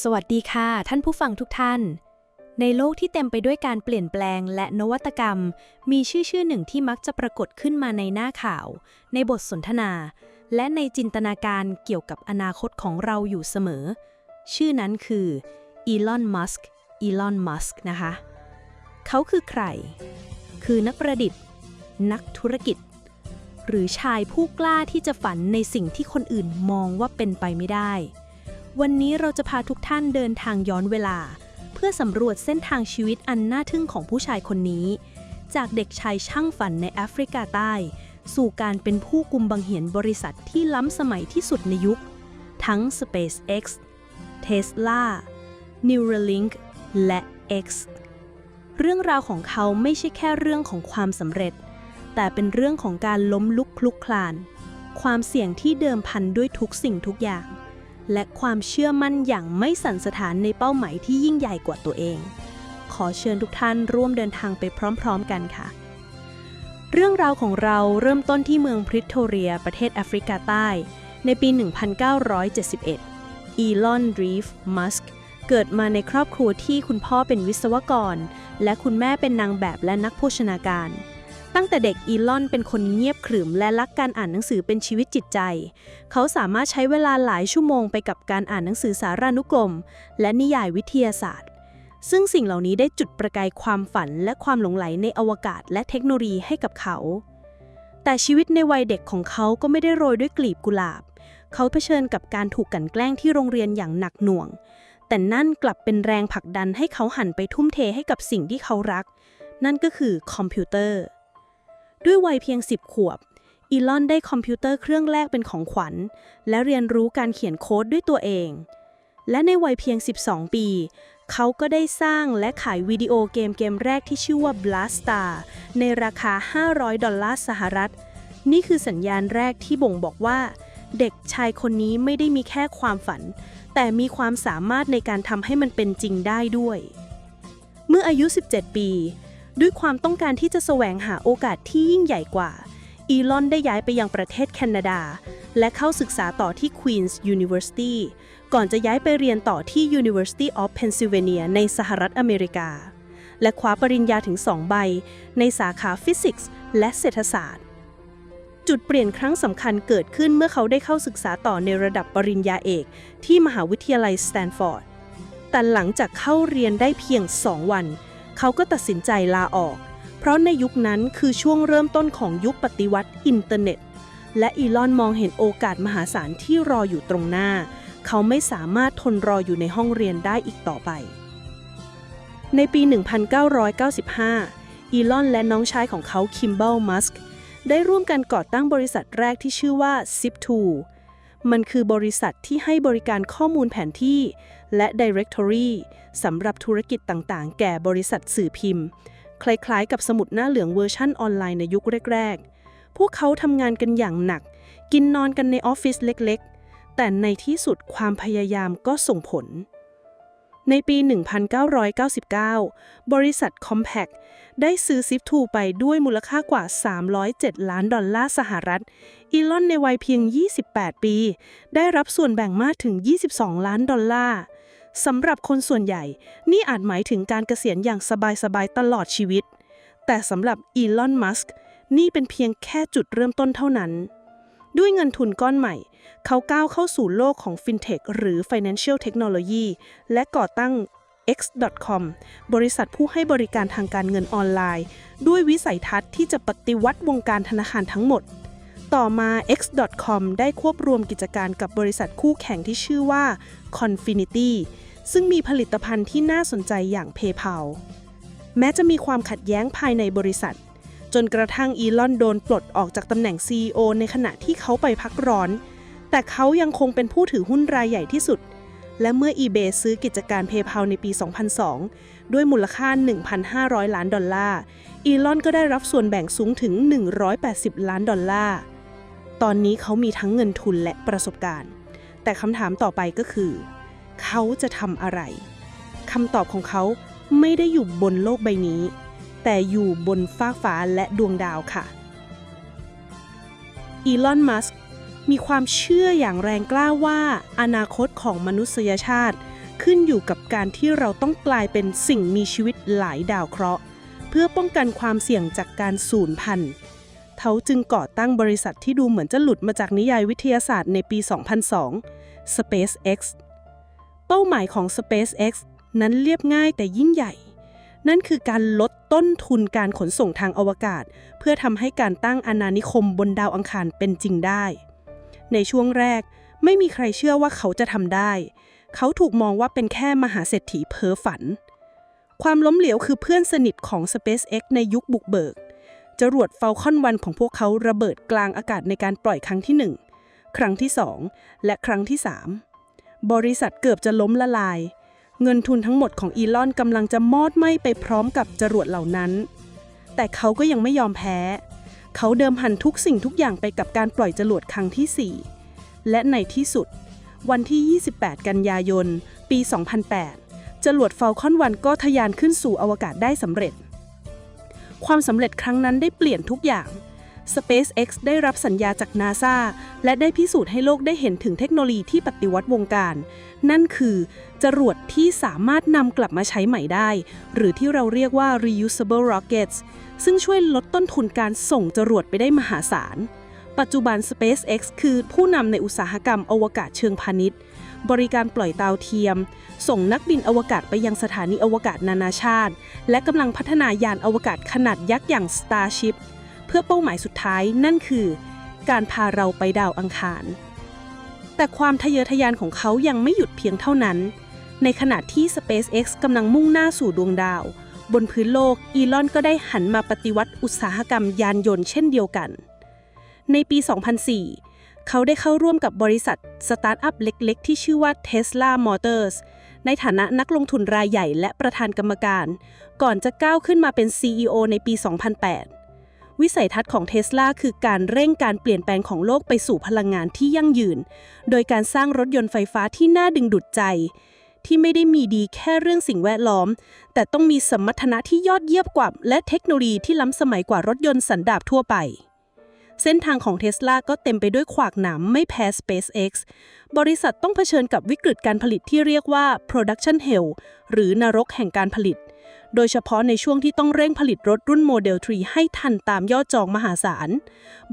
สวัสดีค่ะ ท่านผู้ฟังทุกท่าน ในโลกที่เต็มไปด้วยการเปลี่ยนแปลงและนวัตกรรม มีชื่อชื่อหนึ่งที่มักจะปรากฏขึ้นมาในหน้าข่าว ในบทสนทนา และในจินตนาการเกี่ยวกับอนาคตของเราอยู่เสมอ ชื่อนั้นคืออีลอนมัสก์อีลอนมัสก์นะคะ เขาคือใคร คือนักประดิษฐ์ นักธุรกิจ หรือชายผู้กล้าที่จะฝันในสิ่งที่คนอื่นมองว่าเป็นไปไม่ได้ วันนี้เราจะพาทุกท่านเดินทางย้อนเวลา เพื่อสำรวจเส้นทางชีวิตอันน่าทึ่งของผู้ชายคนนี้ จากเด็กชายช่างฝันในแอฟริกาใต้ สู่การเป็นผู้กุมบังเหียนบริษัทที่ล้ำสมัยที่สุดในยุค ทั้ง SpaceX Tesla Neuralink และ X เรื่องราวของเขาไม่ใช่แค่เรื่องของความสำเร็จ แต่เป็นเรื่องของการล้มลุกคลุกคลาน ความเสี่ยงที่เดิมพันด้วยทุกสิ่งทุกอย่าง และความเชื่อมั่นอย่างไม่สั่นสถานในเป้าหมายที่ยิ่งใหญ่กว่าตัวเอง ขอเชิญทุกท่านร่วมเดินทางไปพร้อม ๆ กันค่ะ เรื่องราวของเราเริ่มต้นที่เมืองพริโทเรีย ประเทศแอฟริกาใต้ ในปี 1971 อีลอน รีฟ มัสก์เกิดมาในครอบครัวที่คุณพ่อเป็นวิศวกร และคุณแม่เป็นนางแบบและนักโภชนาการ ตั้งแต่เด็กอีลอนเป็นคนเงียบขรึมและรักการอ่านหนังสือเป็นชีวิตจิตใจ เขาสามารถใช้เวลาหลายชั่วโมงไปกับการอ่านหนังสือสารานุกรม และนิยายวิทยาศาสตร์ ซึ่งสิ่งเหล่านี้ได้จุดประกายความฝันและความหลงไหลในอวกาศและเทคโนโลยีให้กับเขา แต่ชีวิตในวัยเด็กของเขาก็ไม่ได้โรยด้วยกลีบกุหลาบ เขาเผชิญกับการถูกกันแกล้งที่โรงเรียนอย่างหนักหน่วง แต่นั่นกลับเป็นแรงผลักดันให้เขาหันไปทุ่มเทให้กับสิ่งที่เขารัก นั่นก็คือคอมพิวเตอร์ ด้วยวัยเพียง 10 ขวบ อีลอนได้คอมพิวเตอร์เครื่องแรกเป็นของขวัญ และเรียนรู้การเขียนโค้ดด้วยตัวเอง และในวัยเพียง 12 ปี เขาก็ได้สร้างและขายวิดีโอเกมเกมแรกที่ชื่อว่า Blastar ในราคา 500 ดอลลาร์สหรัฐ นี่คือสัญญาณแรกที่บ่งบอกว่า เด็กชายคนนี้ไม่ได้มีแค่ความฝัน แต่มีความสามารถในการทำให้มันเป็นจริงได้ด้วย เมื่ออายุ 17 ปี ด้วยความต้องการที่จะแสวงหาโอกาสที่ยิ่งใหญ่กว่า อีลอนได้ย้ายไปยังประเทศแคนาดา และเข้าศึกษาต่อที่ Queen's University ก่อนจะย้ายไปเรียนต่อที่ University of Pennsylvania ในสหรัฐอเมริกา และคว้าปริญญาถึง 2 ใบ ในสาขาฟิสิกส์และเศรษฐศาสตร์ จุดเปลี่ยนครั้งสำคัญเกิดขึ้นเมื่อเขาได้เข้าศึกษาต่อในระดับปริญญาเอกที่มหาวิทยาลัยสแตนฟอร์ดแต่หลังจากเข้าเรียนได้เพียง 2 วัน เขาก็ตัดสินใจลาออก เพราะในยุคนั้นคือช่วงเริ่มต้นของยุคปฏิวัติอินเทอร์เน็ต และอีลอนมองเห็นโอกาสมหาศาลที่รออยู่ตรงหน้า เขาไม่สามารถทนรออยู่ในห้องเรียนได้อีกต่อไป ในปี 1995 อีลอนและน้องชายของเขาคิมเบิลมัสก์ได้ร่วมกันก่อตั้งบริษัทแรกที่ชื่อว่า Zip2 มันคือบริษัทที่ให้บริการข้อมูลแผนที่ และ Directory สำหรับธุรกิจต่างๆ แก่บริษัทสื่อพิมพ์ คล้ายๆ กับสมุดหน้าเหลืองเวอร์ชั่นออนไลน์ในยุคแรก ๆ พวกเขาทำงานกันอย่างหนัก กินนอนกันในออฟฟิศเล็กๆ แต่ในที่สุดความพยายามก็ส่งผล ในปี 1999 บริษัท Compaq ได้ซื้อ Zip2 ไปด้วยมูลค่ากว่า 307 ล้านดอลลาร์สหรัฐ อีลอนในวัยเพียง 28 ปี ได้รับส่วนแบ่งมากถึง 22 ล้านดอลลาร์สำหรับคนส่วนใหญ่ นี่อาจหมายถึงการเกษียณอย่างสบายๆ ตลอดชีวิต แต่สำหรับอีลอน มัสก์นี่เป็นเพียงแค่จุดเริ่มต้นเท่านั้น ด้วยเงินทุนก้อนใหม่ เขาก้าวเข้าสู่โลกของ FinTech หรือ Financial Technology และก่อตั้ง X.com บริษัทผู้ให้บริการทางการเงินออนไลน์ ด้วยวิสัยทัศน์ที่จะปฏิวัติวงการธนาคารทั้งหมด ต่อมา X.com ได้ควบรวมกิจการกับบริษัทคู่แข่งที่ชื่อว่า Confinity ซึ่งมีผลิตภัณฑ์ที่น่าสนใจอย่าง PayPal แม้จะมีความขัดแย้งภายในบริษัท จนกระทั่งอีลอนโดนปลดออกจากตำแหน่ง CEO ในขณะที่เขาไปพักร้อน แต่เขายังคงเป็นผู้ถือหุ้นรายใหญ่ที่สุด และเมื่อ eBay ซื้อกิจการ PayPal ในปี 2002 ด้วยมูลค่า 1,500 ล้านดอลลาร์ อีลอนก็ได้รับส่วนแบ่งสูงถึง 180 ล้านดอลลาร์ ตอนนี้เขามีทั้งเงินทุนและประสบการณ์ แต่คำถามต่อไปก็คือ เขาจะทำอะไรคำตอบของเขาไม่ได้อยู่บนโลกใบนี้ แต่อยู่บนฟากฟ้าและดวงดาวค่ะ อีลอน มัสก์ มีความเชื่ออย่างแรงกล้าว่า อนาคตของมนุษยชาติ ขึ้นอยู่กับการที่เราต้องกลายเป็นสิ่งมีชีวิตหลายดาวเคราะห์ เพื่อป้องกันความเสี่ยงจากการสูญพันธุ์เขาจึงก่อตั้งบริษัทที่ดูเหมือนจะหลุดมาจากนิยายวิทยาศาสตร์ในปี 2002 SpaceX เป้าหมายของ SpaceX นั้นเรียบง่ายแต่ยิ่งใหญ่ นั่นคือการลดต้นทุนการขนส่งทางอวกาศ เพื่อทำให้การตั้งอาณานิคมบนดาวอังคารเป็นจริงได้ ในช่วงแรก ไม่มีใครเชื่อว่าเขาจะทำได้ เขาถูกมองว่าเป็นแค่มหาเศรษฐีเพ้อฝัน ความล้มเหลวคือเพื่อนสนิทของ SpaceX ในยุคบุกเบิก จรวด Falcon 1 ของพวกเขาระเบิดกลางอากาศในการปล่อยครั้งที่ 1 ครั้งที่ 2 และครั้งที่ 3 บริษัทเกือบจะล้มละลาย เงินทุนทั้งหมดของอีลอนกำลังจะมอดไหม้ไปพร้อมกับจรวดเหล่านั้น แต่เขาก็ยังไม่ยอมแพ้ เขาเดิมหันทุกสิ่งทุกอย่างไปกับการปล่อยจรวดครั้งที่ 4 และในที่สุด วันที่ 28 กันยายน ปี 2008 จรวด Falcon 1ก็ทะยานขึ้นสู่อวกาศได้สำเร็จ ความสำเร็จครั้งนั้นได้เปลี่ยนทุกอย่าง SpaceX ได้รับสัญญาจาก NASA และได้พิสูจน์ให้โลกได้เห็นถึงเทคโนโลยีที่ปฏิวัติวงการ นั่นคือ จรวดที่สามารถนำกลับมาใช้ใหม่ได้ หรือที่เราเรียกว่า reusable rockets ซึ่งช่วยลดต้นทุนการส่งจรวดไปได้มหาศาล ปัจจุบัน SpaceX คือผู้นำในอุตสาหกรรมอวกาศเชิงพาณิชย์ บริการปล่อยดาวเทียม ส่งนักบินอวกาศไปยังสถานีอวกาศนานาชาติ และกำลังพัฒนายานอวกาศขนาดยักษ์อย่าง Starship เพื่อเป้าหมายสุดท้ายนั่นคือ การพาเราไปดาวอังคาร แต่ความทะเยอทะยานของเขายังไม่หยุดเพียงเท่านั้น ในขณะที่ SpaceX กำลังมุ่งหน้าสู่ดวงดาว บนพื้นโลก อีลอนก็ได้หันมาปฏิวัติอุตสาหกรรมยานยนต์เช่นเดียวกัน ในปี 2004 เขาได้เข้าร่วมกับบริษัทสตาร์ทอัพเล็กๆ ที่ชื่อว่า Tesla Motors ในฐานะนักลงทุนรายใหญ่และประธานกรรมการ ก่อนจะก้าวขึ้นมาเป็น CEO ในปี 2008 วิสัยทัศน์ของเทสลาคือการเร่งการเปลี่ยนแปลงของโลกไปสู่พลังงานที่ยั่งยืน โดยการสร้างรถยนต์ไฟฟ้าที่น่าดึงดูดใจ ที่ไม่ได้มีดีแค่เรื่องสิ่งแวดล้อม แต่ต้องมีสมรรถนะที่ยอดเยี่ยมกว่า และเทคโนโลยีที่ล้ำสมัยกว่ารถยนต์สันดาปทั่วไป เส้นทางของเทสลาก็เต็มไปด้วยขวากหนามไม่แพ้ SpaceX บริษัทต้องเผชิญกับวิกฤตการผลิตที่เรียกว่า production hell หรือนรกแห่งการผลิต โดยเฉพาะในช่วงที่ต้องเร่งผลิตรถรุ่นโมเดล3ให้ทันตามยอดจองมหาศาล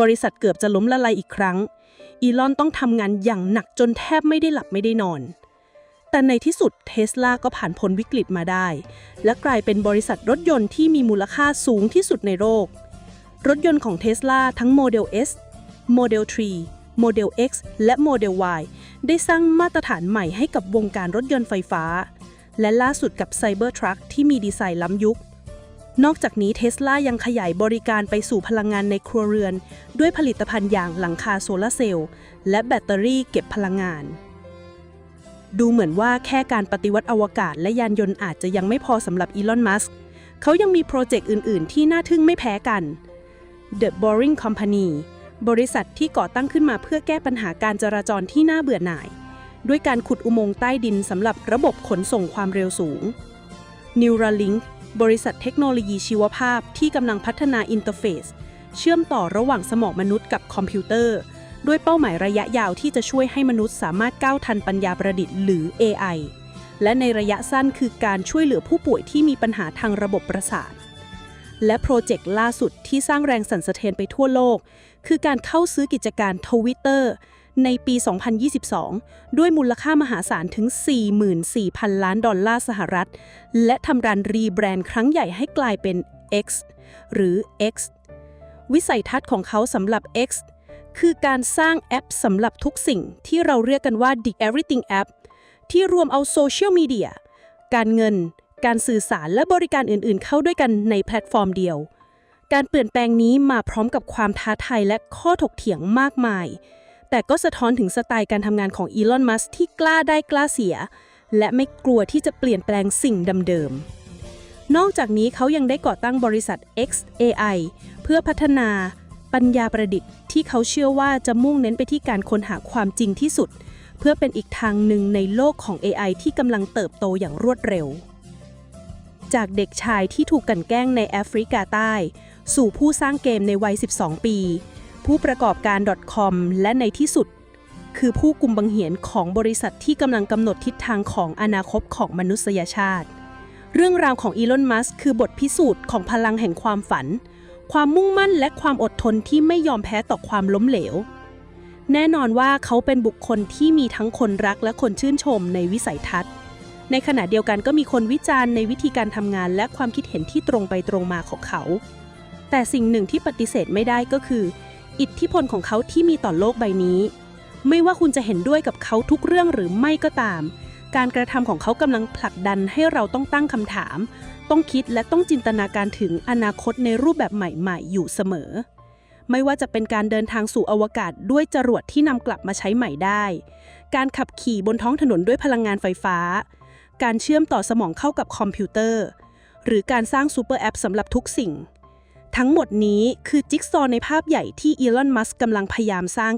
บริษัทเกือบจะล้มละลายอีกครั้ง อีลอนต้องทำงานอย่างหนักจนแทบไม่ได้หลับไม่ได้นอน แต่ในที่สุดเทสลาก็ผ่านพ้นวิกฤตมาได้ และกลายเป็นบริษัทรถยนต์ที่มีมูลค่าสูงที่สุดในโลก รถยนต์ของเทสลาทั้งโมเดล S โมเดล 3 โมเดล X และโมเดล Y ได้สร้างมาตรฐานใหม่ให้กับวงการรถยนต์ไฟฟ้า และล่าสุดกับ Cybertruck ที่มีดีไซน์ล้ำยุค นอกจากนี้เทสลายังขยายบริการไปสู่พลังงานในครัวเรือน ด้วยผลิตภัณฑ์อย่างหลังคาโซลาร์เซลล์และแบตเตอรี่เก็บพลังงาน ดูเหมือนว่าแค่การปฏิวัติอวกาศและยานยนต์อาจจะยังไม่พอสำหรับอีลอน มัสก์เขายังมีโปรเจกต์อื่น ๆ ที่น่าทึ่งไม่แพ้กัน The Boring Company บริษัทที่ก่อตั้งขึ้นมาเพื่อแก้ปัญหาการจราจรที่น่าเบื่อหน่าย ด้วยการขุดอุโมงค์ใต้ดินสำหรับระบบขนส่งความเร็วสูง Neuralink บริษัทเทคโนโลยีชีวภาพที่กำลังพัฒนาอินเทอร์เฟซเชื่อมต่อระหว่างสมองมนุษย์กับคอมพิวเตอร์ ด้วยเป้าหมายระยะยาวที่จะช่วยให้มนุษย์สามารถก้าวทันปัญญาประดิษฐ์หรือ AI และในระยะสั้นคือการช่วยเหลือผู้ป่วยที่มีปัญหาทางระบบประสาท และโปรเจกต์ล่าสุดที่สร้างแรงสั่นสะเทือนไปทั่วโลก คือการเข้าซื้อกิจการ Twitter ในปี 2022 ด้วยมูลค่ามหาศาลถึง 44,000 ล้านดอลลาร์สหรัฐ และทำการรีแบรนด์ครั้งใหญ่ให้กลายเป็น X หรือ X วิสัยทัศน์ของเขาสำหรับ X คือการสร้างแอปสำหรับทุกสิ่งที่เราเรียกกันว่า The Everything App ที่รวมเอาโซเชียลมีเดีย การเงิน การสื่อสารและบริการอื่นๆ เข้าด้วยกันในแพลตฟอร์มเดียว การเปลี่ยนแปลงนี้มาพร้อมกับความท้าทายและข้อถกเถียงมากมาย แต่ก็สะท้อนถึงสไตล์การทำงานของอีลอน มัสที่กล้าได้กล้าเสีย และไม่กลัวที่จะเปลี่ยนแปลงสิ่งเดิมๆนอกจากนี้เขายังได้ก่อตั้งบริษัท XAI เพื่อพัฒนา ปัญญาประดิษฐ์ที่เขาเชื่อว่าจะมุ่งเน้นไปที่การค้นหาความจริงที่สุด เพื่อเป็นอีกทางหนึ่งในโลกของ AI ที่กำลังเติบโตอย่างรวดเร็ว จากเด็กชายที่ถูกกลันแกล้งในแอฟริกาใต้ สู่ผู้สร้างเกมในวัย 12 ปี ผู้ประกอบการ .com และในที่สุด คือผู้กุมบังเหียนของบริษัทที่กำลังกำหนดทิศทางของอนาคตของมนุษยชาติ เรื่องราวของอีลอน มัสคือบทพิสูจน์ของพลังแห่งความฝัน ความมุ่งมั่นและความอดทนที่ไม่ยอมแพ้ต่อความล้มเหลว แน่นอนว่าเขาเป็นบุคคลที่มีทั้งคนรักและคนชื่นชมในวิสัยทัศน์ ในขณะเดียวกันก็มีคนวิจารณ์ในวิธีการทำงานและความคิดเห็นที่ตรงไปตรงมาของเขา แต่สิ่งหนึ่งที่ปฏิเสธไม่ได้ก็คือ อิทธิพลของเขาที่มีต่อโลกใบนี้ ไม่ว่าคุณจะเห็นด้วยกับเขาทุกเรื่องหรือไม่ก็ตาม การกระทำของเขากำลังผลักดันให้เราต้องตั้งคำถาม ต้องคิดและต้องจินตนาการถึงอนาคตในรูปแบบใหม่ๆ อยู่เสมอ ไม่ว่าจะเป็นการเดินทางสู่อวกาศด้วยจรวดที่นำกลับมาใช้ใหม่ได้ การขับขี่บนท้องถนนด้วยพลังงานไฟฟ้า การเชื่อมต่อสมองเข้ากับคอมพิวเตอร์ หรือการสร้างซูเปอร์แอปสำหรับทุกสิ่ง ทั้งหมดนี้คือจิ๊กซอว์ในภาพใหญ่ที่อีลอน มัสก์กำลังพยายามสร้าง